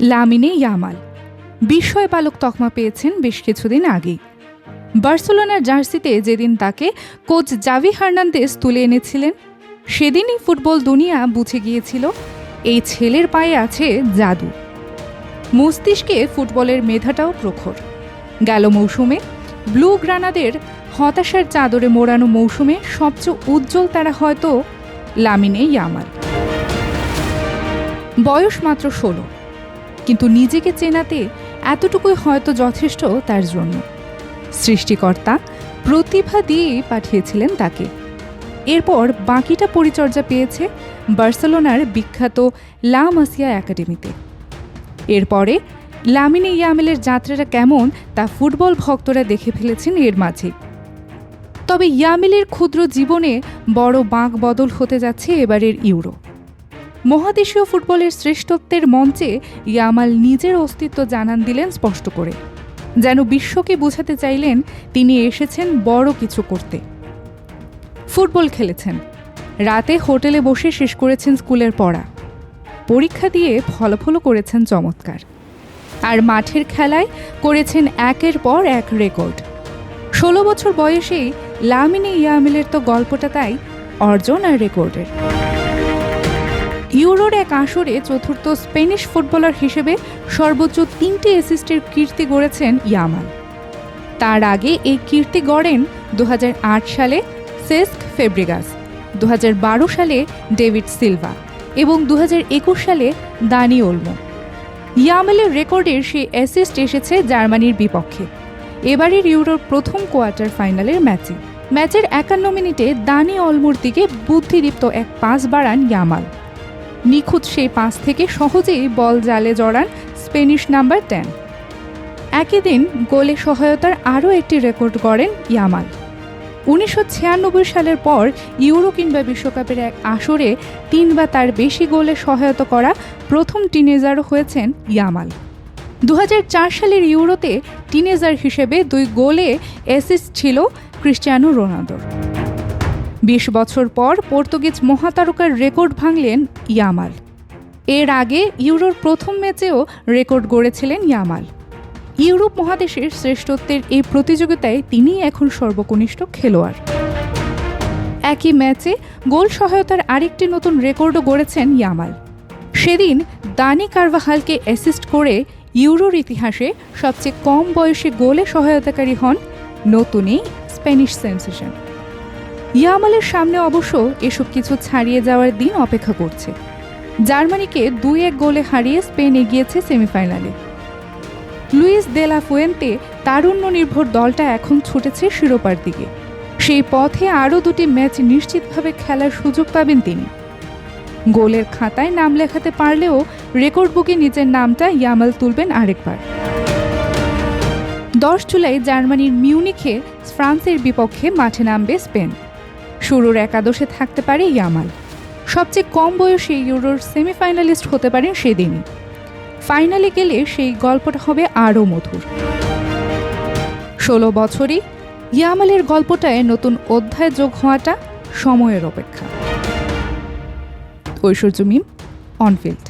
Lamine Yamal. বিস্ময় বালক তকমা পেয়েছেন বেশ কিছুদিন আগেই। বার্সেলোনার জার্সিতে যেদিন তাকে কোচ জাভি হার্নান্দেস তুলে এনেছিলেন, সেদিনই ফুটবল দুনিয়া বুঝে গিয়েছিল, এই ছেলের পায়ে আছে জাদু। মস্তিষ্কে ফুটবলের মেধাটাও প্রখর। গেল মৌসুমে ব্লু গ্রানাদের হতাশার চাদরে মোড়ানো মৌসুমে সবচেয়ে উজ্জ্বল তারা হয়তো লামিনে ইয়ামাল। বয়স মাত্র ষোলো। কিন্তু নিজেকে চেনাতে এতটুকুই হয়তো যথেষ্ট তার জন্য। সৃষ্টিকর্তা প্রতিভা দিয়েই পাঠিয়েছিলেন তাকে। এরপর বাকিটা পরিচর্যা পেয়েছে বার্সেলোনার বিখ্যাত লা মাসিয়া একাডেমিতে। এরপরে লামিনে ইয়ামেলের যাত্রাটা কেমন তা ফুটবল ভক্তরা দেখে ফেলেছেন এর মাঝে। তবে ইয়ামেলের ক্ষুদ্র জীবনে বড় বাঁক বদল হতে যাচ্ছে এবারের ইউরো। মহাদেশীয় ফুটবলের শ্রেষ্ঠত্বের মঞ্চে ইয়ামাল নিজের অস্তিত্ব জানান দিলেন স্পষ্ট করে। যেন বিশ্বকে বোঝাতে চাইলেন, তিনি এসেছেন বড় কিছু করতে। ফুটবল খেলেছেন। রাতে হোটেলে বসে শেষ করেছেন স্কুলের পড়া। পরীক্ষা দিয়ে ফলাফলও করেছেন চমৎকার। আর মাঠের খেলায় করেছেন একের পর এক রেকর্ড। ষোলো বছর বয়সেই লামিনে ইয়ামিলের তো গল্পটা তাই, অর্জন আর রেকর্ডের। ইউরোর এক আসরে চতুর্থ স্পেনিশ ফুটবলার হিসেবে সর্বোচ্চ তিনটি অ্যাসিস্টের কীর্তি গড়েছেন ইয়ামাল তার আগে এই কীর্তি গড়েন দু হাজার আট সালে সেস্ক ফেব্রিগাস দু হাজার বারো সালে ডেভিড সিলভা এবং দু হাজার একুশ সালে দানি ওলমো। ইয়ামেলের রেকর্ডের সেই অ্যাসিস্ট এসেছে জার্মানির বিপক্ষে। এবারের ইউরোর প্রথম কোয়ার্টার ফাইনালের ম্যাচে। ম্যাচের একান্ন মিনিটে দানি অলমোর দিকে বুদ্ধিদীপ্ত এক পাস বাড়ান ইয়ামাল। নিখুঁত সেই পাঁচ থেকে সহজেই বল জালে জড়ান স্পেনিশ নাম্বার টেন। একই দিন গোলে সহায়তার আরও একটি রেকর্ড গড়েন ইয়ামাল। উনিশশো ছিয়ানব্বই সালের পর ইউরো কিংবা বিশ্বকাপের এক আসরে তিন বা তার বেশি গোলে সহায়তা করা প্রথম টিনেজারও হয়েছেন ইয়ামাল। দু হাজার চার সালের ইউরোতে টিনেজার হিসেবে দুই গোলে অ্যাসিস্ট ছিল ক্রিস্টিয়ানো রোনালদোর। বিশ বছর পর পর্তুগিজ মহাতারকার রেকর্ড ভাঙলেন ইয়ামাল। এর আগে ইউরোর প্রথম ম্যাচেও রেকর্ড গড়েছিলেন ইয়ামাল। ইউরোপ মহাদেশের শ্রেষ্ঠত্বের এই প্রতিযোগিতায় তিনিই এখন সর্বকনিষ্ঠ খেলোয়াড়। একই ম্যাচে গোল সহায়তার আরেকটি নতুন রেকর্ডও গড়েছেন ইয়ামাল। সেদিন দানি কারভাহালকে অ্যাসিস্ট করে ইউরোর ইতিহাসে সবচেয়ে কম বয়সে গোলে সহায়তাকারী হন নতুনই স্প্যানিশ সেন্সেশন। ইয়ামালের সামনে অবশ্য এসব কিছু ছাড়িয়ে যাওয়ার দিন অপেক্ষা করছে। জার্মানিকে দুই এক গোলে হারিয়ে স্পেন এগিয়েছে সেমিফাইনালে। লুইস দেলা ফুয়েন্তে তারুণ্য নির্ভর দলটা এখন ছুটেছে শিরোপার দিকে। সেই পথে আরও দুটি ম্যাচ নিশ্চিতভাবে খেলার সুযোগ পাবেন তিনি। গোলের খাতায় নাম লেখাতে পারলেও রেকর্ড বুকে নিজের নামটা ইয়ামাল তুলবেন আরেকবার। দশ জুলাই জার্মানির মিউনিখে ফ্রান্সের বিপক্ষে মাঠে নামবে স্পেন। শুরুর একাদশে থাকতে পারে ইয়ামাল। সবচেয়ে কম বয়সে ইউরোর সেমিফাইনালিস্ট হতে পারেন সেদিনই। ফাইনালে গেলে সেই গল্পটা হবে আরও মধুর। ষোলো বছরই ইয়ামালের গল্পটায় নতুন অধ্যায় যোগ হওয়াটা সময়ের অপেক্ষা। ঐশ্বর্য মিম, অনফিল্ড।